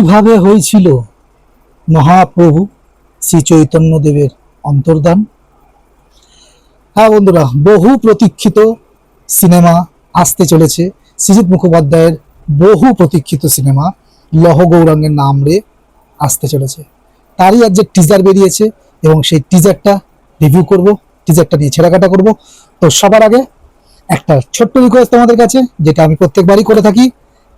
কীভাবে হয়েছিল মহাপ্রভু শ্রী চৈতন্যদেবের অন্তর্দান হ্যাঁ বন্ধুরা, বহু প্রতীক্ষিত সিনেমা আসতে চলেছে। সৃজিত মুখোপাধ্যায়ের বহু প্রতীক্ষিত সিনেমা লহ গৌরাঙ্গের নাম রে আসতে চলেছে। তারই আজ যে টিজার বেরিয়েছে এবং সেই টিজারটা রিভিউ করব টিজারটা নিয়ে ছেঁড়াকাটা করব। তো সবার আগে একটা ছোট্ট রিকোয়েস্ট তোমাদের কাছে, যেটা আমি প্রত্যেকবারই করে থাকি,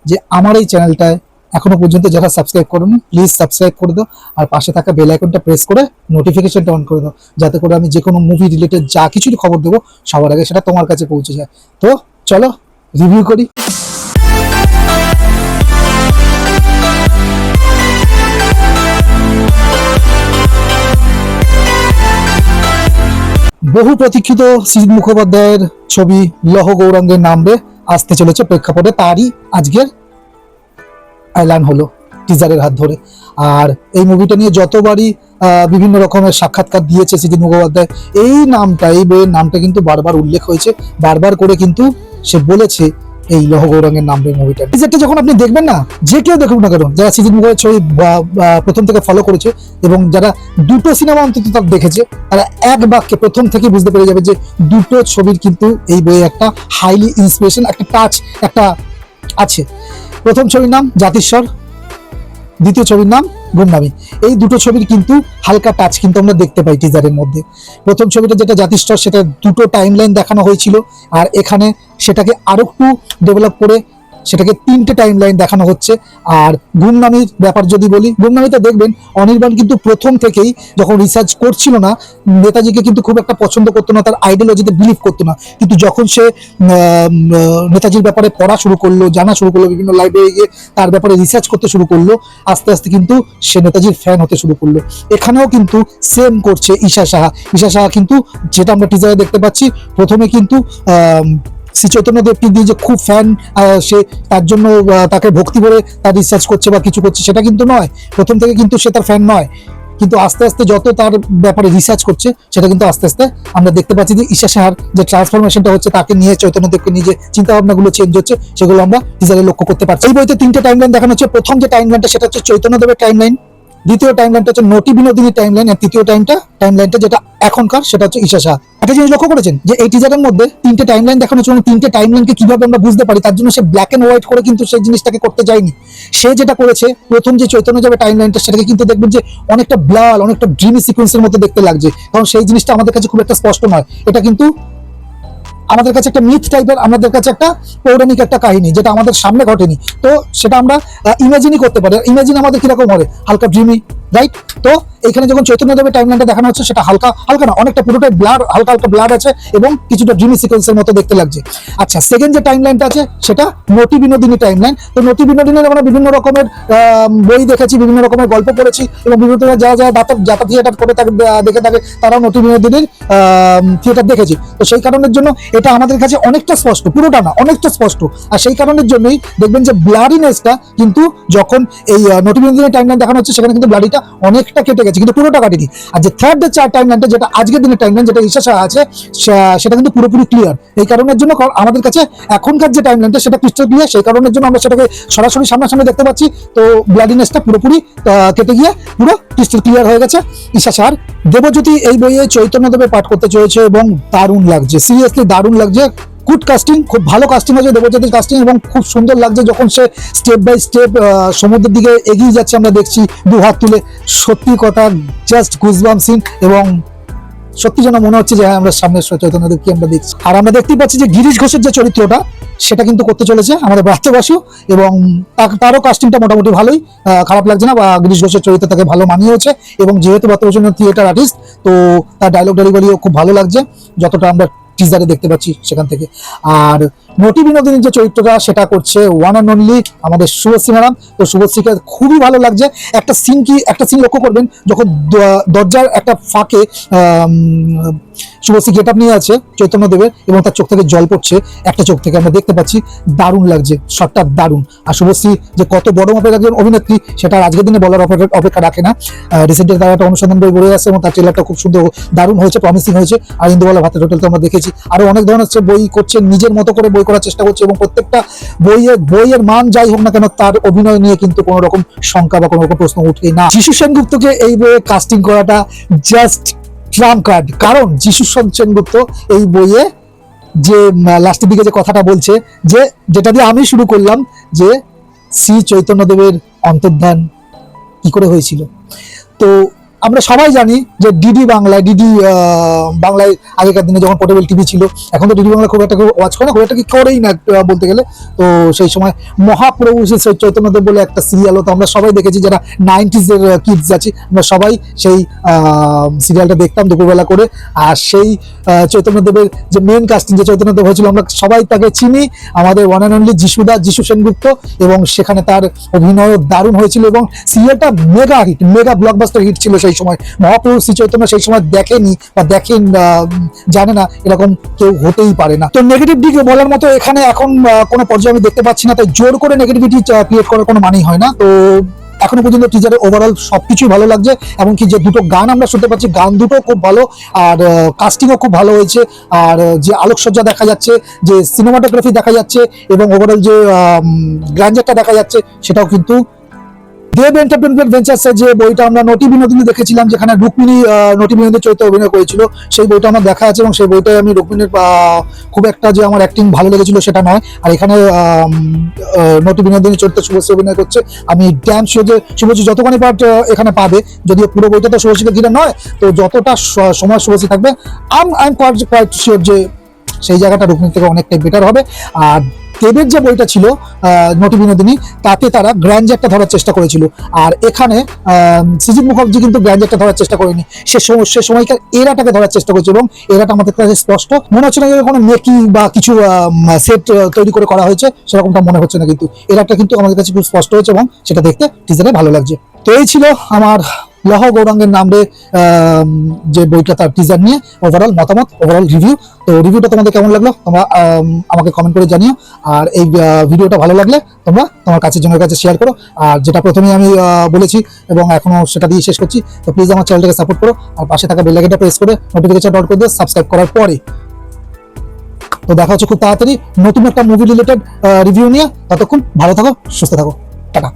যে আমার এই চ্যানেলটায় এখনও পর্যন্ত যারা সাবস্ক্রাইব করোনি প্লিজ সাবস্ক্রাইব করে দাও আর পাশে থাকা বেল আইকনটা প্রেস করে নোটিফিকেশনটা অন করে দাও, যাতে করে আমি যে কোনো মুভি রিলেটেড যা কিছুই খবর দেবো, সবার আগে সেটা তোমার কাছে পৌঁছে যায়। তো চলো রিভিউ করি। বহু প্রতীক্ষিত সৃজিত মুখোপাধ্যায়ের ছবি লহ গৌরাঙ্গের নামে আসতে চলেছে প্রেক্ষাপটে, তারই আজকের এলান হলো টিজারের হাত ধরে। আর এই মুভিটা নিয়ে যতবারই বিভিন্ন রকমের সাক্ষাৎকার দিয়েছে সৃজিত মুখোপাধ্যায়, এই নামটা এই বইয়ের নামটা কিন্তু বারবার উল্লেখ হয়েছে। বারবার করে কিন্তু সে বলেছে এই লহ গৌরাঙ্গের নাম এই মুভিটা টিজারটা যখন আপনি দেখবেন না, যে কেউ দেখুক না কেন, যারা সৃজিত মুখোপাধ্যায় ছবি প্রথম থেকে ফলো করেছে, এবং যারা দুটো সিনেমা অন্তত তার দেখেছে, তারা এক বাক্যে প্রথম থেকে বুঝতে পেরে যাবে যে দুটো ছবির কিন্তু এই বইয়ে একটা হাইলি ইন্সপিরেশন একটা টাচ একটা আছে। প্রথম ছবির নাম জাতিস্বর, দ্বিতীয় ছবির নাম গুমনামি। এই দুটো ছবির কিন্তু হালকা টাচ কিন্তু আমরা দেখতে পাই টিজারের মধ্যে। প্রথম ছবিটা যেটা জাতিস্বর, সেটা দুটো টাইমলাইন দেখানো হয়েছিল, আর এখানে সেটাকে আরও একটু ডেভেলপ করে সেটাকে তিনটে টাইম লাইন দেখানো হচ্ছে। আর গুমনামির ব্যাপার যদি বলি গুমনামিতে দেখবেন, অনির্বাণ কিন্তু প্রথম থেকেই যখন রিসার্চ করছিল না, নেতাজিকে কিন্তু খুব একটা পছন্দ করতো না, তার আইডিওলজিতে বিলিভ করতো না। কিন্তু যখন সে নেতাজির ব্যাপারে পড়া শুরু করল, জানা শুরু করল, বিভিন্ন লাইব্রেরি গিয়ে তার ব্যাপারে রিসার্চ করতে শুরু করল, আস্তে আস্তে কিন্তু সে নেতাজির ফ্যান হতে শুরু করল। এখানেও কিন্তু সেম করছে ঈশা সাহা। ঈশা সাহা কিন্তু, যেটা আমরা টিজারে দেখতে পাচ্ছি, প্রথমে কিন্তু শ্রী চৈতন্য দেবকে দিয়ে যে খুব ফ্যান সে তার জন্য তাকে ভক্তি করে তার রিসার্চ করছে বা কিছু করছে, সেটা কিন্তু নয়। প্রথম থেকে কিন্তু সে তার ফ্যান নয়। কিন্তু আস্তে আস্তে যত তার ব্যাপারে রিসার্চ করছে, সেটা কিন্তু আস্তে আস্তে আমরা দেখতে পাচ্ছি যে ঈশা সাহার যে ট্রান্সফরমেশনটা হচ্ছে, তাকে নিয়ে চৈতন্য দেবকে নিয়ে যে চিন্তা ভাবনাগুলো চেঞ্জ হচ্ছে, সেগুলো আমরা টিজারে লক্ষ্য করতে পারছি। এই বইতে তিনটে টাইমলাইন দেখানো হচ্ছে। প্রথম যে টাইম টাইমলাইনটা সেটা হচ্ছে চৈতন্য দেবের টাইমলাইন দ্বিতীয় টাইমলাইনটা হচ্ছে নটি বিনোদিনীর টাইমলাইন আর তৃতীয় টাইমটা টাইমলাইনটা যেটা এখনকার, সেটা হচ্ছে ঈশা শাহ। একটা জিনিস লক্ষ্য করেছেন? যে এই টিজারের মধ্যে তিনটে টাইমলাইন দেখানো হচ্ছে এবং তিনটে টাইমলাইনকে কীভাবে আমরা বুঝতে পারি, তার জন্য সে ব্ল্যাক এন্ড হোয়াইট করে কিন্তু সেই জিনিসটাকে করতে যায়নি। সে যেটা করেছে, প্রথম যে চৈতন্য যাবে টাইমলাইনটা সেটাকে কিন্তু দেখবেন যে অনেকটা ব্লাল অনেকটা ড্রিমি সিকোয়েন্সের মতো দেখতে লাগছে। কারণ সেই জিনিসটা আমাদের কাছে খুব একটা স্পষ্ট নয়। এটা কিন্তু আমাদের কাছে একটা মিথ টাইপের আমাদের কাছে একটা পৌরাণিক একটা কাহিনী যেটা আমাদের সামনে ঘটেনি। তো সেটা আমরা ইমাজিনই করতে পারি। ইমাজিন আমাদের কীরকম হবে হালকা ড্রিমি রাইট তো এখানে যখন চৈতন্য দেবের টাইমলাইনটা দেখানো হচ্ছে, সেটা হালকা হালকা না, অনেকটা পুরোটাই ব্লার হালকা হালকা ব্লার আছে এবং কিছুটা ড্রিমি সিকোয়েন্সের মতো দেখতে লাগছে। আচ্ছা সেকেন্ড যে টাইমলাইনটা আছে, সেটা নটি বিনোদিনী টাইমলাইন তো নটি বিনোদিনীর আমরা বিভিন্ন রকমের বই দেখেছি, বিভিন্ন রকমের গল্প পড়েছি এবং বিভিন্ন যারা যারা দাতা, যাতা থিয়েটার করে থাকে দেখে থাকে, তারাও নটি বিনোদিনীর থিয়েটার দেখেছি। তো সেই কারণের জন্য এটা আমাদের কাছে অনেকটা স্পষ্ট, পুরোটা না, অনেকটা স্পষ্ট। আর সেই কারণের জন্যই দেখবেন যে ব্লাডিনেসটা কিন্তু যখন এই নটি বিনোদিনীর টাইমলাইন দেখানো হচ্ছে, সেখানে কিন্তু ব্লাডিটা অনেকটা কেটে গেছে, কিন্তু পুরোটা কাটেনি। আর যে থার্ড যে চার টাইমলাইনটা যেটা আজকের দিনের টাইমলাইন যেটা ঈশা শাহ আছে সেটা কিন্তু পুরোপুরি ক্লিয়ার এই কারণের জন্য আমাদের কাছে এখনকার যে টাইমলাইনটা সেটা ক্রিস্টাল ক্লিয়ার সেই কারণের জন্য আমরা সেটাকে সরাসরি সামনাসামনি দেখতে পাচ্ছি। তো ব্লাডিনেসটা পুরোপুরি কেটে গিয়ে পুরো ক্রিস্টাল ক্লিয়ার হয়ে গেছে। ঈশা শাহর দেবজ্যোতি এই বইয়ে চৈতন্য দেবে পাঠ করতে চলেছে এবং দারুণ লাগছে। সিরিয়াসলি দারুণ লাগছে। গুড কাস্টিং খুব ভালো কাস্টিং হয়েছে দেবজ্যোতির কাস্টিং এবং খুব সুন্দর লাগছে যখন সে স্টেপ বাই স্টেপ সমুদ্রের দিকে এগিয়ে যাচ্ছে, আমরা দেখছি দু হাত তুলে। সত্যি কথা জাস্ট গুজবাম সিন এবং সত্যি যেন মনে হচ্ছে যে হ্যাঁ আমরা সামনে চৈতন্য দেবকে আমরা দেখছি। আর আমরা দেখতেই পাচ্ছি যে গিরিশ ঘোষের যে চরিত্রটা, সেটা কিন্তু করতে চলেছে আমাদের ব্রাত্যবাসী এবং তারও কাস্টিংটা মোটামুটি ভালোই। খারাপ লাগছে না, বা গিরিশ ঘোষের চরিত্র তাকে ভালো মানিয়েছে এবং যেহেতু ব্রাত্যবাসী থিয়েটার আর্টিস্ট তো তার ডায়লগ ডেলিভারিও খুব ভালো লাগছে। যতটা আমরা টিজারে দেখতে পাচ্ছি সেখান থেকে। আর নটি বিনোদিনীর যে চরিত্রটা, সেটা করছে ওয়ান অ্যান্ড অনলি আমাদের শুভশ্রী ম্যাডাম। তো শুভশ্রীকে খুবই ভালো লাগছে। একটা সিন কি, একটা সিন লক্ষ্য করবেন, যখন দরজার একটা ফাঁকে শুভশ্রী গেট আপ নিয়ে আছে, চৈতন্য দেবের, এবং তার চোখ থেকে জল পড়ছে। একটা চোখ থেকে আমরা দেখতে পাচ্ছি, দারুণ লাগছে, শটটা দারুণ। আর শুভশ্রী যে কত বড় মাপের একজন অভিনেত্রী, সেটা আজকের দিনে বলার অপেক্ষা রাখে না। রিসেন্টলি তার একটা অনুসন্ধান বই বেরিয়ে আসছে এবং তার ট্রেলারটা খুব সুন্দর দারুণ হয়েছে প্রমিসিং হয়েছে। আর ইন্দুবালা ভাতের হোটেলতে আমরা দেখেছি। আরও অনেক ধরনের বই করছে, নিজের মতো করে বই করার চেষ্টা করছে, এবং প্রত্যেকটা বইয়ের বইয়ের মান যাই হোক না কেন, তার অভিনয় নিয়ে কিন্তু কোনো রকম শঙ্কা বা কোনো রকম প্রশ্ন উঠেই না। যিশু সেনগুপ্তকে এই বইয়ে কাস্টিং করাটা জাস্ট ট্রাম্প কার্ড। কারণ যিশু সেনগুপ্ত এই বইয়ে যে লাস্টের দিকে যে কথাটা বলছে, যে যেটা দিয়ে আমি শুরু করলাম যে শ্রী চৈতন্যদেবের অন্তর্ধান কি করে হয়েছিল। তো আমরা সবাই জানি যে ডিডি বাংলায় ডিডি বাংলায় আগেকার দিনে যখন পোর্টেবল টিভি ছিল, এখন তো ডিডি বাংলা খুব একটা ওয়াচ করে না, খুব একটা কি করেই না বলতে গেলে। তো সেই সময় মহাপ্রভু শ্রী চৈতন্যদেব বলে একটা সিরিয়াল হতো আমরা সবাই দেখেছি, যারা নাইনটিজ এর কিডস আছি, আমরা সবাই সেই সিরিয়ালটা দেখতাম দুপুরবেলা করে। আর সেই চৈতন্যদেবের যে মেন কাস্টিং যে চৈতন্যদেব হয়েছিল, আমরা সবাই তাকে চিনি। আমাদের ওয়ান অ্যান্ড অনলি যিশুদা, যিশু সেনগুপ্ত, এবং সেখানে তার অভিনয় দারুণ হয়েছিল, এবং সিরিয়ালটা mega hit mega blockbuster hit ছিল সেই সময় মহাপ্রভু শ্রী চৈতন্য সেই সময় দেখেনি বা দেখেন জানে না এরকম কেউ হতেই পারে না। তো নেগেটিভ দিকে বলার মতো এখানে এখন কোনো পর্যায়ে আমি দেখতে পাচ্ছি না, তাই জোর করে নেগেটিভিটি ক্রিয়েট করার কোনো মানেই হয় না। তো এখনও পর্যন্ত টিজারের ওভারঅল সবকিছুই ভালো লাগছে, এমনকি যে দুটো গান আমরা শুনতে পাচ্ছি, গান দুটো খুব ভালো, আর কাস্টিংও খুব ভালো হয়েছে, আর যে আলোকসজ্জা দেখা যাচ্ছে, যে সিনেমাটোগ্রাফি দেখা যাচ্ছে, এবং ওভারঅল যে গ্র্যান্ডারটা দেখা যাচ্ছে, সেটাও কিন্তু দেব এন্টারটেনমেন্ট ভেঞ্চার্স যে বইটা আমরা নটি বিনোদিনী দেখেছিলাম, যেখানে রুক্মিণী নটি বিনোদিনীর চরিত্রে অভিনয় করেছিল, সেই বইটা আমার দেখা আছে এবং সেই বইটাই আমি রুক্মিণীর খুব একটা যে আমার অ্যাক্টিং ভালো লেগেছিল সেটা নয়। আর এখানে নটি বিনোদিনী চরিত্রে শুভশ্রী অভিনয় করছে। আমি ড্যাম শিওর যে শুভশ্রী যতখানি পার্ট এখানে পাবে, যদিও পুরো বইটা তো শুভশ্রীকে ঘিরে নয়, তো যতটা সময় শুভশ্রী থাকবে আম I am quite quite sure যে সেই জায়গাটা রুক্মিণী থেকে অনেকটাই বেটার হবে। আর দেবের যে বইটা ছিল নটি বিনোদিনী, তাতে তারা গ্র্যান্ডজারটা ধরার চেষ্টা করেছিল। আর এখানে সৃজিত মুখার্জি কিন্তু গ্র্যান্ডজারটা ধরার চেষ্টা করেনি। সে সে সময়কার এরাটাকে ধরার চেষ্টা করেছে এবং এরাটা আমাদের কাছে স্পষ্ট। মনে হচ্ছে না যে কোনো মেকি বা কিছু সেট তৈরি করে করা হয়েছে, সেরকমটা মনে হচ্ছে না কিন্তু। এরাটা কিন্তু আমাদের কাছে খুব স্পষ্ট হয়েছে এবং সেটা দেখতে টিজারে ভালো লাগছে। তো এই ছিল আমার লহ গৌরাঙ্গের নামে আম, যে বইটা তার টিজার নিয়ে ওভারঅল মতামত ওভারঅল রিভিউ তো রিভিউটা তোমাদের কেমন লাগল? তোমরা আমাকে কমেন্ট করে জানিও। আর এই ভিডিওটা ভালো লাগলে তোমরা তোমার কাছে জনের কাছে শেয়ার করো। আর যেটা প্রথমে আমি বলেছি এবং এখনও সেটা দিয়ে শেষ করছি তো প্লিজ আমার চ্যানেলটাকে সাপোর্ট করো। আর পাশে থাকা বেল আইকনটা প্রেস করে নোটিফিকেশন অন করে দিও সাবস্ক্রাইব করার পরে। তো দেখা হচ্ছে খুব তাড়াতাড়ি নতুন একটা মুভি রিলেটেড রিভিউ নিয়ে। ততক্ষণ ভালো থাকো সুস্থ থাকো। টাটা।